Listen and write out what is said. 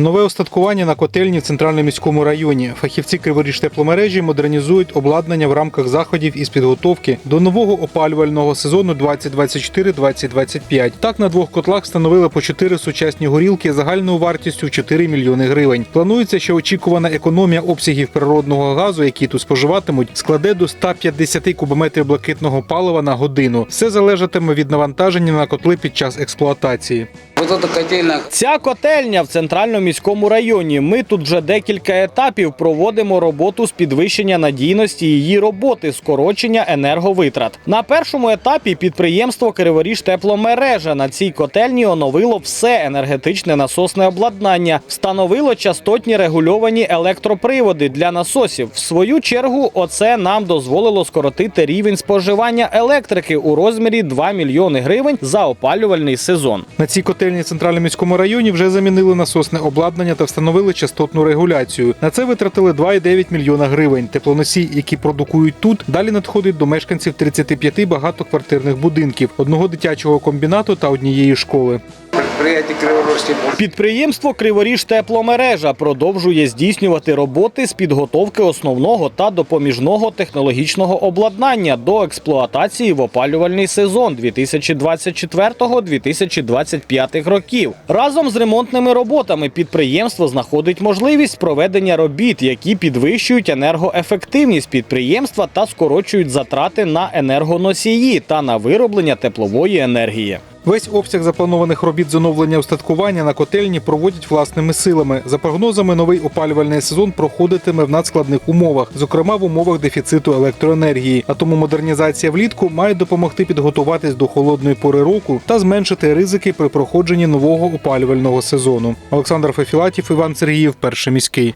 Нове остаткування на котельні в центральному міському районі. Фахівці Криворіж тепломережі модернізують обладнання в рамках заходів із підготовки до нового опалювального сезону 2024-2025. Так на двох котлах встановили по чотири сучасні горілки загальною вартістю в 4 мільйони гривень. Планується, що очікувана економія обсягів природного газу, які тут споживатимуть, складе до 150 кубометрів блакитного палива на годину. Все залежатиме від навантаження на котли під час експлуатації. Ця котельня в центральному міському районі. Ми тут вже декілька етапів проводимо роботу з підвищення надійності її роботи, скорочення енерговитрат. На першому етапі підприємство Криворіж тепломережа на цій котельні оновило все енергетичне насосне обладнання, встановило частотні регульовані електроприводи для насосів. В свою чергу, оце нам дозволило скоротити рівень споживання електрики у розмірі 2 мільйони гривень за опалювальний сезон. На цій котельні в центральному міському районі вже замінили насосне обладнання та встановили частотну регуляцію. На це витратили 2,9 мільйона гривень. Теплоносій, які продукують тут, далі надходить до мешканців 35 багатоквартирних будинків, одного дитячого комбінату та однієї школи. Предприятие Криворожский Підприємство Криворіж тепломережа продовжує здійснювати роботи з підготовки основного та допоміжного технологічного обладнання до експлуатації в опалювальний сезон 2024-2025 років. Разом з ремонтними роботами підприємство знаходить можливість проведення робіт, які підвищують енергоефективність підприємства та скорочують затрати на енергоносії та на вироблення теплової енергії. Весь обсяг запланованих робіт з оновлення устаткування на котельні проводять власними силами. За прогнозами, новий опалювальний сезон проходитиме в надскладних умовах, зокрема в умовах дефіциту електроенергії. А тому модернізація влітку має допомогти підготуватись до холодної пори року та зменшити ризики при проходженні нового опалювального сезону. Олександр Фефілатів, Іван Сергіїв, перший міський.